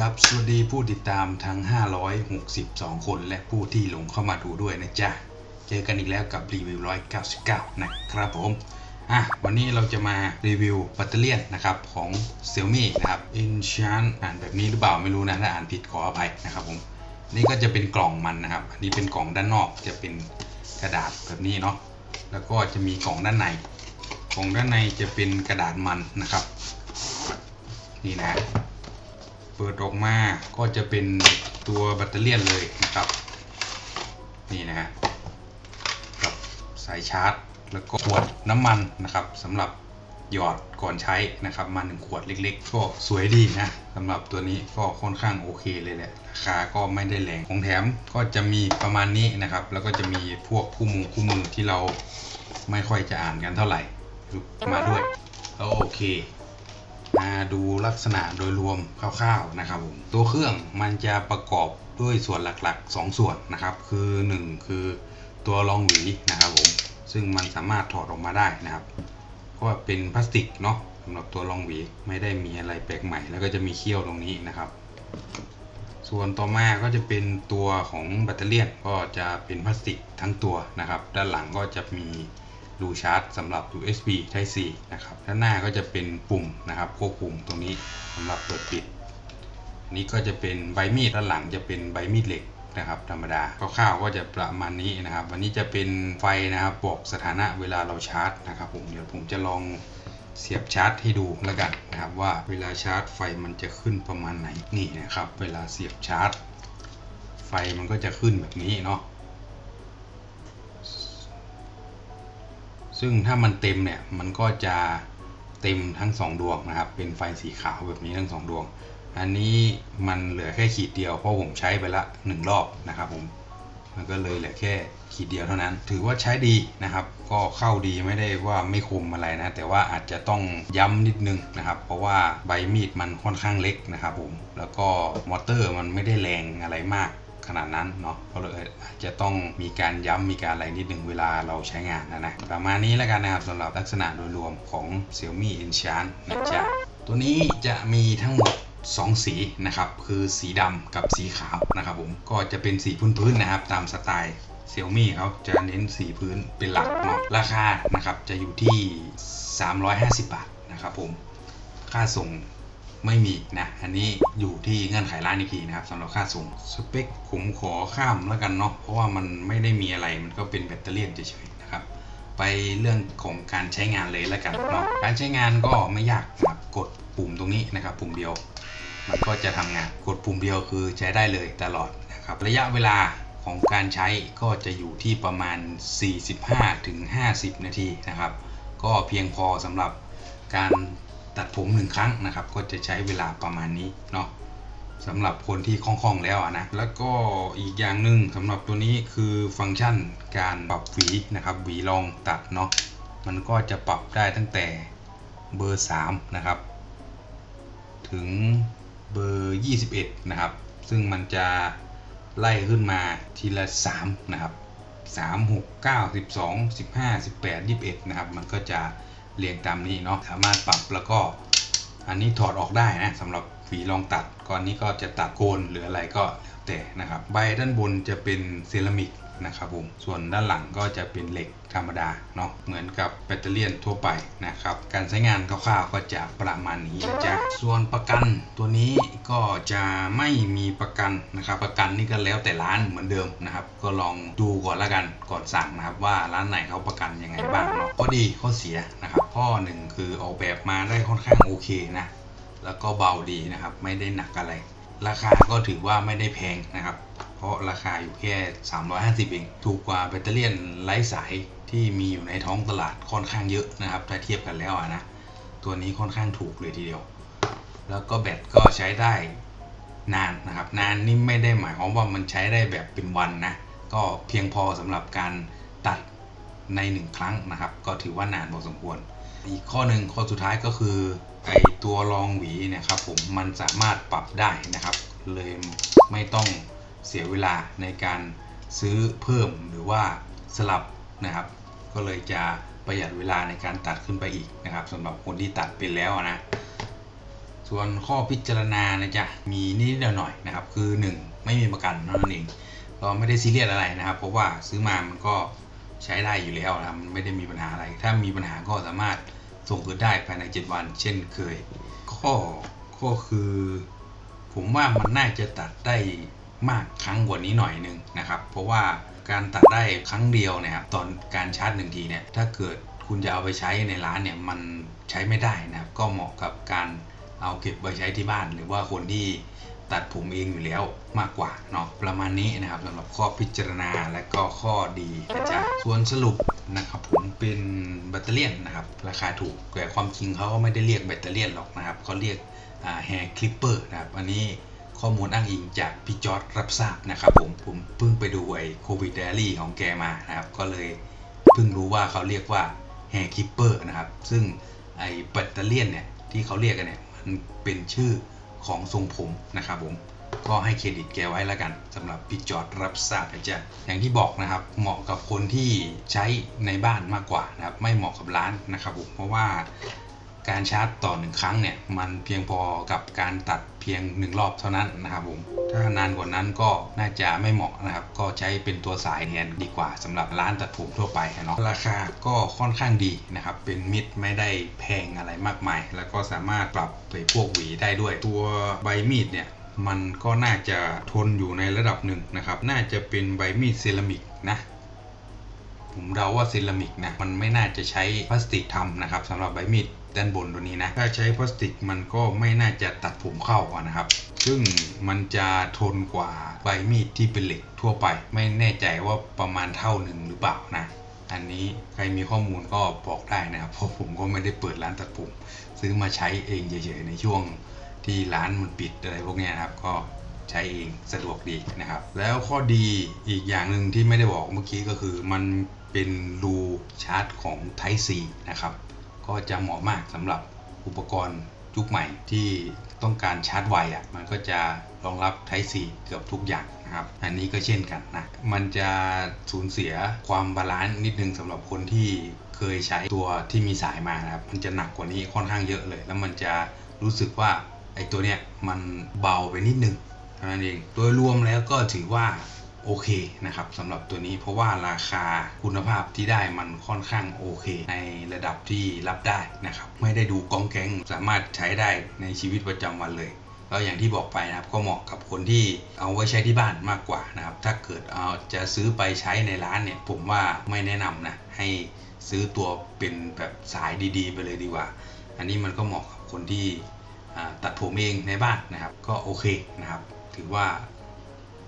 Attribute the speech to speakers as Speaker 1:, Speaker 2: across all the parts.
Speaker 1: ครับสวัสดีผู้ติดตามทั้ง 562 คนและผู้ที่หลงเข้ามาดูด้วยนะจ๊ะ เจอกันอีกแล้วกับรีวิว 199 นะครับผม อะ วันนี้เราจะมารีวิวแบตเตอรี่นนะครับของ Xiaomi นะครับ Enchant อ่านแบบนี้หรือเปล่าไม่รู้นะ ถ้าอ่านผิดขออภัยนะครับผม นี่ก็จะเป็นกล่องมันนะครับ อันนี้เป็นกล่องด้านนอกจะเป็นกระดาษแบบนี้เนาะ แล้วก็จะมีกล่องด้านใน กล่องด้านในจะเป็นกระดาษมันนะครับ นี่นะ เปิดออกมาก็จะเป็นตัวแบตเตอรี่เลยนะครับ นี่นะฮะกับสายชาร์จ แล้วก็ขวดน้ำมันนะครับสำหรับหยอดก่อนใช้นะครับมาหนึ่งขวดเล็ก ๆ ก็สวยดีนะสำหรับตัวนี้ก็ค่อนข้างโอเคเลยแหละราคาก็ไม่ได้แรงของแถมก็จะมีประมาณนี้นะครับ แล้วก็จะมีพวกคู่มือคู่มือที่เราไม่ค่อยจะอ่านกันเท่าไหร่มาด้วยแล้วโอเค มาดูลักษณะโดยรวมคร่าวๆนะครับผมตัวเครื่องมันจะประกอบด้วยส่วนหลักๆ 2 ส่วนนะครับ คือ 1 คือตัวรองหวีนะครับผมซึ่งมันสามารถถอดออกมาได้นะครับเพราะว่าเป็นพลาสติกเนาะสำหรับตัวรองหวีไม่ได้มีอะไรแปลกใหม่ แล้วก็จะมีเขี้ยวตรงนี้นะครับ ส่วนต่อมาก็จะเป็นตัวของแบตเตอรี่ก็จะเป็นพลาสติกทั้งตัวนะครับ ด้านหลังก็จะมี รูชาร์จสำหรับ USB Type C นะครับด้านหน้าก็จะเป็นปุ่มนะครับควบคุมตรงนี้สำหรับเปิดปิด นี่ก็จะเป็นใบมีดด้านหลังจะเป็นใบมีดเหล็กนะครับธรรมดาคร่าวๆก็จะประมาณนี้นะครับ วันนี้จะเป็นไฟนะครับบอกสถานะเวลาเราชาร์จนะครับผมเดี๋ยวผมจะลองเสียบชาร์จให้ดูแล้วกันนะครับว่าเวลาชาร์จไฟมันจะขึ้นประมาณไหนนี่นะครับ เวลาเสียบชาร์จ ไฟมันก็จะขึ้นแบบนี้เนาะ ซึ่งถ้ามันเต็มเนี่ยมันก็จะเต็มทั้ง 2 ดวงนะครับ เป็นไฟสีขาวแบบนี้ทั้ง 2 ดวง อันนี้มันเหลือแค่ขีดเดียวเพราะผมใช้ไปละ 1 รอบนะครับผมมันก็เลยเหลือแค่ขีดเดียวเท่านั้น ถือว่าใช้ดีนะครับ ก็เข้าดีไม่ได้ว่าไม่คมอะไรนะ แต่ว่าอาจจะต้องย้ำนิดนึงนะครับ เพราะว่าใบมีดมันค่อนข้างเล็กนะครับผม แล้วก็มอเตอร์มันไม่ได้แรงอะไรมาก ขนาดนั้นเนาะก็เลยอาจจะต้องมีการย้ำมีการอะไรนิดหนึ่งเวลาเราใช้งานนะนะประมาณนี้แล้วกันนะครับสำหรับลักษณะโดยรวมของ Xiaomi Enchant นะจ๊ะตัวนี้จะมีทั้งหมด2 สีนะครับ คือสีดำกับสีขาวนะครับผมก็จะเป็นสีพื้นๆนะครับ ตามสไตล์ Xiaomi เขาจะเน้นสีพื้นเป็นหลักเนาะราคานะครับจะอยู่ที่ 350 บาทนะครับผม ค่าส่ง ไม่มีนะ อันนี้อยู่ที่เงื่อนไขร้านอีกทีนะครับสำหรับค่าส่งสเปคผมขอข้ามแล้วกันเนาะเพราะว่ามันไม่ได้มีอะไรมันก็เป็นแบตเตอรี่เฉยๆนะครับ ไปเรื่องของการใช้งานเลยแล้วกันเนาะการใช้งานก็ไม่ยากนะครับกดปุ่มตรงนี้นะครับปุ่มเดียว มันก็จะทำงานกดปุ่มเดียวคือใช้ได้เลยตลอดนะครับระยะเวลาของการใช้ก็จะอยู่ที่ประมาณ 45-50 นาทีนะครับ ก็เพียงพอสำหรับการ ตัดผมหนึ่งครั้งนะครับ ก็จะใช้เวลาประมาณนี้เนาะสำหรับคนที่คล่องๆแล้วนะ แล้วก็อีกอย่างหนึ่งสำหรับตัวนี้คือฟังก์ชันการปรับหวีนะครับหวีรองตัดเนาะมันก็จะปรับได้ตั้งแต่เบอร์ 3 นะครับ ถึงเบอร์ 21 นะครับ ซึ่งมันจะไล่ขึ้นมาทีละ 3 นะครับ 3 6 9 12 15 18 21 นะครับ มันก็จะ เรียงตามนี้เนาะสามารถปรับแล้วก็อันนี้ถอดออกได้นะสำหรับฝีรองตัดก่อนนี้ก็จะตัดโคนหรืออะไรก็แล้วแต่นะครับ ใบด้านบนจะเป็นเซรามิกนะครับผมส่วนด้านหลังก็จะเป็นเหล็กธรรมดาเนาะเหมือนกับแบตเตอรี่ทั่วไปนะครับการใช้งานคร่าวๆก็จะประมาณนี้นะจ๊ะส่วนประกันตัวนี้ก็จะไม่มีประกันนะครับประกันนี่ก็แล้วแต่ร้านเหมือนเดิมนะครับก็ลองดูก่อนละกันก่อนสั่งนะครับว่าร้านไหนเขาประกันยังไงบ้างเนาะข้อดีข้อเสียนะครับ ข้อหนึ่งคือออกแบบมาได้ค่อนข้างโอเคนะ แล้วก็เบาดีนะครับ ไม่ได้หนักอะไร ราคาก็ถือว่าไม่ได้แพงนะครับ เพราะราคาอยู่แค่ 350 เอง ถูกกว่าแบตเตอรี่ไร้สายที่มีอยู่ในท้องตลาดค่อนข้างเยอะนะครับ ถ้าเทียบกันแล้วนะ ตัวนี้ค่อนข้างถูกเลยทีเดียว แล้วก็แบตก็ใช้ได้นานนะครับ นานนี่ไม่ได้หมายความว่ามันใช้ได้แบบเป็นวันนะ ก็เพียงพอสำหรับการตัดในหนึ่งครั้งนะครับ ก็ถือว่านานพอสมควร อีกข้อหนึ่งข้อสุดท้ายก็คือไอตัวรองหวีนี่ยครับผมมันสามารถปรับได้นะครับ เลยไม่ต้องเสียเวลาในการซื้อเพิ่มหรือว่าสลับนะครับ ก็เลยจะประหยัดเวลาในการตัดขึ้นไปอีกนะครับสำหรับคนที่ตัดเป็นแล้วนะส่วนข้อพิจารณานะจ๊ะมีนิดหน่อยนะครับ คือ 1 ไม่มีประกันนั้นเองก็ไม่ได้ซีเรียสอะไรนะครับ เพราะว่าซื้อมามันก็ ใช้ได้อยู่แล้วนะมันไม่ได้มีปัญหาอะไร ถ้ามีปัญหาก็สามารถส่งคืนได้ภายใน 7 วัน เช่นเคย ข้อข้อคือ ผมว่ามันน่าจะตัดได้มากครั้งกว่านี้หน่อยหนึงนะครับ เพราะว่าการตัดได้ครั้งเดียวเนะครับตอนการชาร์จหนึ่งทีเนี่ยถ้าเกิดคุณจะเอาไปใช้ในร้านเนี่ยมันใช้ไม่ได้นะครับก็เหมาะกับการเอาเก็บไปใช้ที่บ้าน หรือว่าคนที่ ตัดผมเองอยู่แล้วมากกว่าเนาะประมาณนี้นะครับสำหรับข้อพิจารณาและก็ข้อดีนะจ๊ะส่วนสรุปนะครับผมเป็นแบตเตอรี่นะครับราคาถูกแต่ความจริงเขาก็ไม่ได้เรียกแบตเตอรี่หรอกนะครับเขาเรียกแฮร์คลิปเปอร์นะครับอันนี้ข้อมูลอ้างอิงจากพี่จอร์ดรับทราบนะครับผมผมเพิ่งไปดูไอ้โควิดเดลี่ของแกมานะครับก็เลยเพิ่งรู้ว่าเขาเรียกว่าแฮร์คลิปเปอร์นะครับซึ่งไอ้แบตเตอรี่เนี่ยที่เขาเรียกกันเนี่ยมันเป็นชื่อ ของทรงผมนะครับผมก็ให้เครดิตแกไว้แล้วกันสำหรับพี่จอร์ดรับทราบนะจ๊ะอย่างที่บอกนะครับ เหมาะกับคนที่ใช้ในบ้านมากกว่านะครับ ไม่เหมาะกับร้านนะครับผมเพราะว่า การชาร์จต่อหนึ่งครั้งเนี่ยมันเพียงพอกับการตัดเพียงหนึ่งรอบเท่านั้นนะครับผม ถ้านานกว่านั้นก็น่าจะไม่เหมาะนะครับ ก็ใช้เป็นตัวสายแทนดีกว่าสำหรับร้านตัดผมทั่วไปเนาะราคาก็ค่อนข้างดีนะครับ เป็นมิตรไม่ได้แพงอะไรมากมาย แล้วก็สามารถปรับไปพวกหวีได้ด้วย ตัวใบมีดเนี่ยมันก็น่าจะทนอยู่ในระดับหนึ่งนะครับ น่าจะเป็นใบมีดเซรามิกนะผมเดาว่าเซรามิกนะมันไม่น่าจะใช้พลาสติกทำนะครับสำหรับใบมีด ด้านบนตัวนี้นะ ถ้าใช้พลาสติกมันก็ไม่น่าจะตัดผมเข้าอะนะครับ ซึ่งมันจะทนกว่าใบมีดที่เป็นเหล็กทั่วไป ไม่แน่ใจว่าประมาณเท่าหนึ่งหรือเปล่านะ อันนี้ใครมีข้อมูลก็บอกได้นะครับ เพราะผมก็ไม่ได้เปิดร้านตัดผม ซื้อมาใช้เองเฉยๆในช่วงที่ร้านมันปิดอะไรพวกนี้นะครับก็ใช้เองสะดวกดีนะครับ แล้วข้อดีอีกอย่างหนึ่งที่ไม่ได้บอกเมื่อกี้ก็คือมันเป็นรูชาร์จของ Type C นะครับ ก็จะเหมาะมากสำหรับอุปกรณ์ยุคใหม่ที่ต้องการชาร์จไวอะมันก็จะรองรับ Type C เกือบทุกอย่างนะครับอันนี้ก็เช่นกันนะมันจะสูญเสียความบาลานซ์นิดนึงสำหรับคนที่เคยใช้ตัวที่มีสายมานะครับมันจะหนักกว่านี้ค่อนข้างเยอะเลย แล้วมันจะรู้สึกว่าไอ้ตัวเนี้ยมันเบาไปนิดนึงเท่านั้นเองโดยรวมแล้วก็ถือว่า โอเคนะครับสำหรับตัวนี้เพราะว่าราคาคุณภาพที่ได้มันค่อนข้างโอเค ในระดับที่รับได้นะครับ ไม่ได้ดูกองแกงสามารถใช้ได้ในชีวิตประจำวันเลยก็อย่างที่บอกไปนะครับก็เหมาะกับคนที่เอาไว้ใช้ที่บ้านมากกว่านะครับถ้าเกิดเอาจะซื้อไปใช้ในร้านเนี่ยผมว่าไม่แนะนำนะให้ซื้อตัวเป็นแบบสายดีๆ ไปเลยดีกว่า อันนี้มันก็เหมาะกับคนที่ตัดผมเองในบ้านนะครับ ก็โอเคนะครับ ถือว่า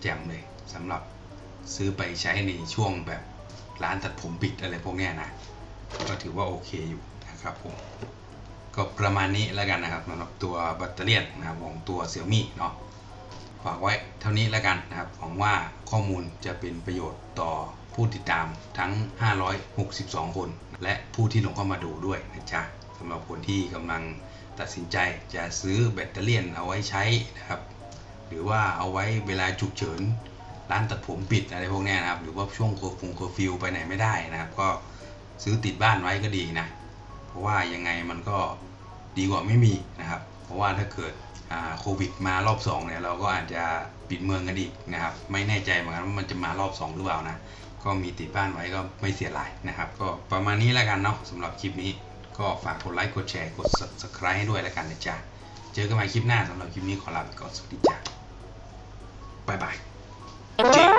Speaker 1: แจ่มเลย สำหรับซื้อไปใช้ในช่วงแบบร้านตัดผมปิดอะไรพวกนี้นะ ก็ถือว่าโอเคอยู่นะครับผม ก็ประมาณนี้แล้วกันนะครับสำหรับตัวแบตเตอรี่นะครับของตัว Xiaomi เนาะฝากไว้เท่านี้แล้วกันนะครับ หวังว่าข้อมูลจะเป็นประโยชน์ต่อผู้ติดตามทั้ง 562 คน และผู้ที่ลงเข้ามาดูด้วยนะจ๊ะสำหรับคนที่กำลังตัดสินใจจะซื้อแบตเตอรี่เอาไว้ใช้นะครับ หรือว่าเอาไว้เวลาฉุกเฉิน ร้านตัดผมปิดอะไรพวกนี้นะครับ หรือว่าช่วงเคอร์ฟงเคอร์ฟิวไปไหนไม่ได้นะครับ ก็ซื้อติดบ้านไว้ก็ดีนะ เพราะว่ายังไงมันก็ดีกว่าไม่มีนะครับ เพราะว่าถ้าเกิดโควิดมารอบ2เนี่ยเราก็อาจจะปิดเมืองกันอีกนะครับ ไม่แน่ใจเหมือนกันว่ามันจะมารอบ 2 หรือเปล่านะ ก็มีติดบ้านไว้ก็ไม่เสียหลายนะครับ ก็ประมาณนี้แล้วกันเนาะสำหรับคลิปนี้ ก็ฝากกดไลค์กดแชร์กด subscribe ให้ด้วยแล้วกันนะจ๊ะ เจอกันใหม่คลิปหน้าสำหรับคลิปนี้ขอลาไปก่อนสวัสดีจ้ายบาย Deep.